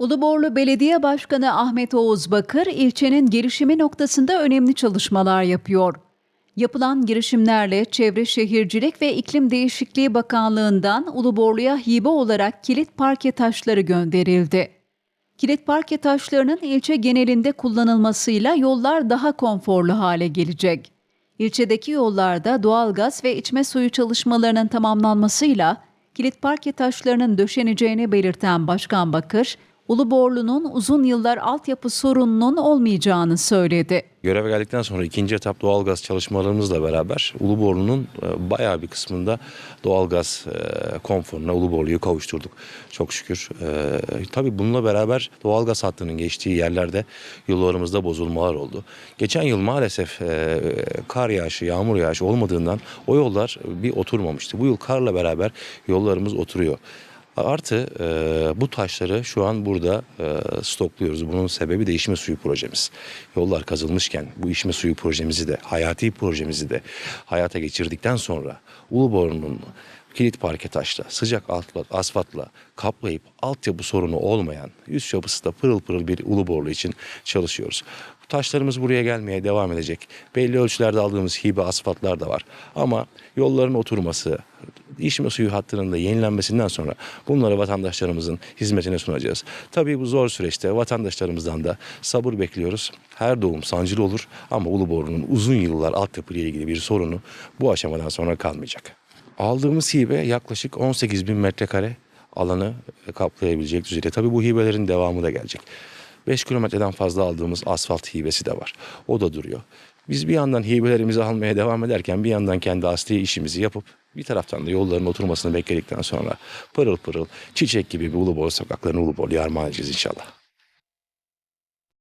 Uluborlu Belediye Başkanı Ahmet Oğuz Bakır, ilçenin girişimi noktasında önemli çalışmalar yapıyor. Yapılan girişimlerle Çevre Şehircilik ve İklim Değişikliği Bakanlığı'ndan Uluborlu'ya hibe olarak kilit parke taşları gönderildi. Kilit parke taşlarının ilçe genelinde kullanılmasıyla yollar daha konforlu hale gelecek. İlçedeki yollarda doğalgaz ve içme suyu çalışmalarının tamamlanmasıyla kilit parke taşlarının döşeneceğini belirten Başkan Bakır, Uluborlu'nun uzun yıllar altyapı sorununun olmayacağını söyledi. Göreve geldikten sonra ikinci etap doğalgaz çalışmalarımızla beraber Uluborlu'nun e, bayağı bir kısmında doğalgaz e, konforuna Uluborlu'yu kavuşturduk. Çok şükür. E, tabii bununla beraber doğalgaz hattının geçtiği yerlerde yollarımızda bozulmalar oldu. Geçen yıl maalesef kar yağışı, yağmur yağışı olmadığından o yollar bir oturmamıştı. Bu yıl karla beraber yollarımız oturuyor. Artı e, bu taşları şu an burada e, stokluyoruz. Bunun sebebi de içme suyu projemiz. Yollar kazılmışken bu içme suyu projemizi de hayati projemizi de hayata geçirdikten sonra Uluborlu'nun kilit parke taşla, sıcak altla- asfaltla kaplayıp altyapı sorunu olmayan, yüz yapısı da pırıl pırıl bir Uluborlu için çalışıyoruz. Taşlarımız buraya gelmeye devam edecek. Belli ölçülerde aldığımız hibe asfaltlar da var. Ama yolların oturması, içme suyu hattının da yenilenmesinden sonra bunları vatandaşlarımızın hizmetine sunacağız. Tabii bu zor süreçte vatandaşlarımızdan da sabır bekliyoruz. Her doğum sancılı olur ama Uluborlu'nun uzun yıllar altyapı ile ilgili bir sorunu bu aşamadan sonra kalmayacak. Aldığımız hibe yaklaşık 18 bin metrekare alanı kaplayabilecek düzeyde. Tabii bu hibelerin devamı da gelecek. 5 kilometreden fazla aldığımız asfalt hibesi de var. O da duruyor. Biz bir yandan hibelerimizi almaya devam ederken bir yandan kendi asli işimizi yapıp bir taraftan da yolların oturmasını bekledikten sonra pırıl pırıl çiçek gibi bir Uluborlu sokaklarını Uluborlu'ya armağan edeceğiz inşallah.